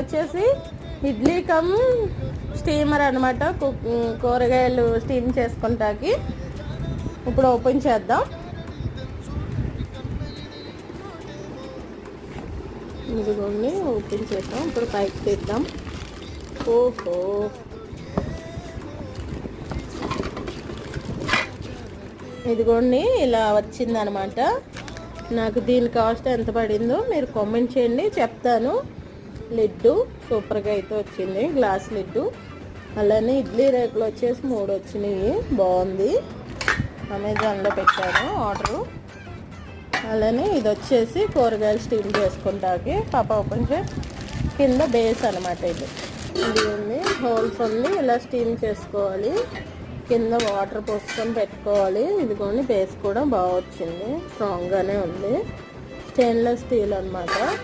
వచ్చేసి idli come steamer అనమాట కూరగాయలు స్టీమ్ చేసుకుంటాకి. ఇప్పుడు ఓపెన్ చేద్దాం. ఇదిగోండి ఓపెన్ చేద్దాం. ఇప్పుడు పైకి తీద్దాం. ఓహో. ఇదిగోండి ఇలా వచ్చిందనమాట నాకు దీని కాస్ట్ ఎంత పడిందో మీరు కామెంట్ చేయండి చెప్తాను. లిడ్డు సూపర్గా అయితే వచ్చింది. Glass lid. అలానే ఇడ్లీ రేకులు వచ్చేసి మూడు వచ్చినాయి. బాగుంది. అమెజాన్లో పెట్టాను ఆర్డరు. అలానే ఇది వచ్చేసి కూరగాయలు స్టీమ్ చేసుకుంటాకి పాప కొంచెం కింద బేస్ అనమాట ఇది. ఇది ఉంది. హోల్స్ ఉంది. ఇలా స్టీమ్ చేసుకోవాలి. కింద వాటర్ పోసుకొని పెట్టుకోవాలి. ఇదిగోని బేస్ కూడా బాగా వచ్చింది. స్ట్రాంగ్గానే ఉంది. స్టెయిన్లెస్ స్టీల్ అనమాట